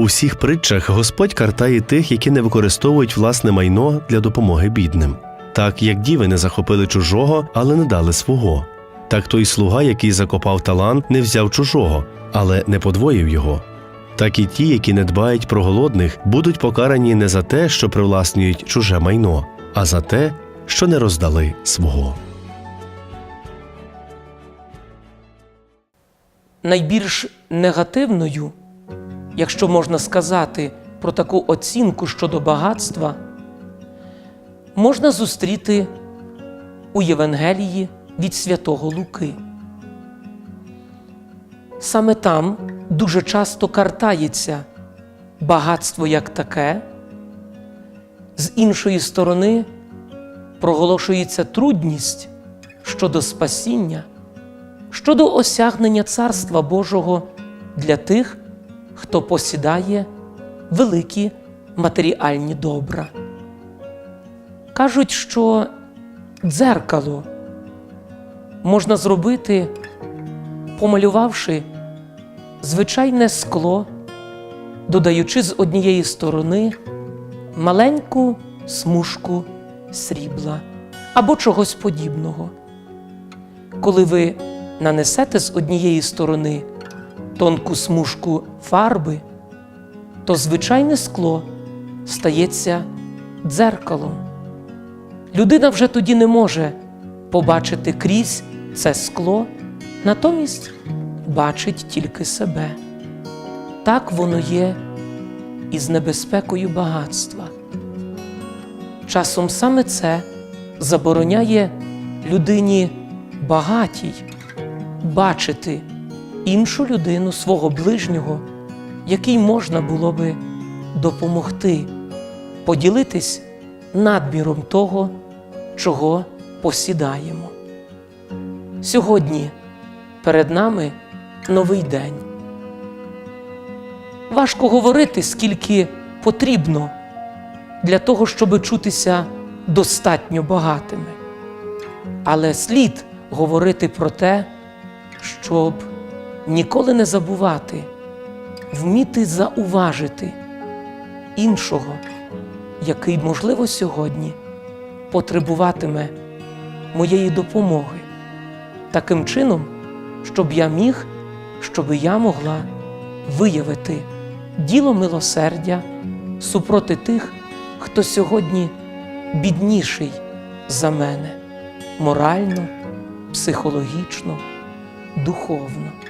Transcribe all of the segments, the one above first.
У всіх притчах Господь картає тих, які не використовують власне майно для допомоги бідним. Так як діви не захопили чужого, але не дали свого. Так той слуга, який закопав талант, не взяв чужого, але не подвоїв його. Так і ті, які не дбають про голодних, будуть покарані не за те, що привласнюють чуже майно, а за те, що не роздали свого. найбільш негативною, якщо можна сказати про таку оцінку щодо багатства, можна зустріти у Євангелії від святого Луки. Саме там дуже часто картається багатство як таке, з іншої сторони проголошується трудність щодо спасіння щодо осягнення Царства Божого для тих, хто посідає великі матеріальні добра. Кажуть, що дзеркало можна зробити, помалювавши звичайне скло, додаючи з однієї сторони маленьку смужку срібла або чогось подібного. Коли ви нанесете з однієї сторони тонку смужку фарби, то звичайне скло стається дзеркалом. Людина вже тоді не може побачити крізь це скло, натомість бачить тільки себе. Так воно є і з небезпекою багатства. Часом саме це забороняє людині багатій бачити іншу людину, свого ближнього, який можна було би допомогти, поділитись надміром того, чого посідаємо. Сьогодні перед нами новий день. Важко говорити, скільки потрібно для того, щоб чутися достатньо багатими. Але слід говорити про те, щоб ніколи не забувати, вміти зауважити іншого, який, можливо, сьогодні потребуватиме моєї допомоги, таким чином, щоб я міг, щоб я могла виявити діло милосердя супроти тих, хто сьогодні бідніший за мене морально, психологічно, духовно.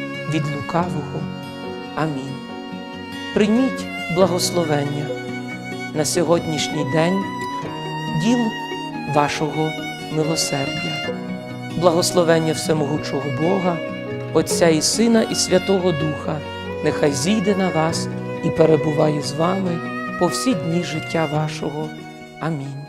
від лукавого. Амінь. Прийміть благословення на сьогоднішній день діл вашого милосердя, благословення Всемогучого Бога, Отця і Сина, і Святого Духа, нехай зійде на вас і перебуває з вами по всі дні життя вашого. Амінь.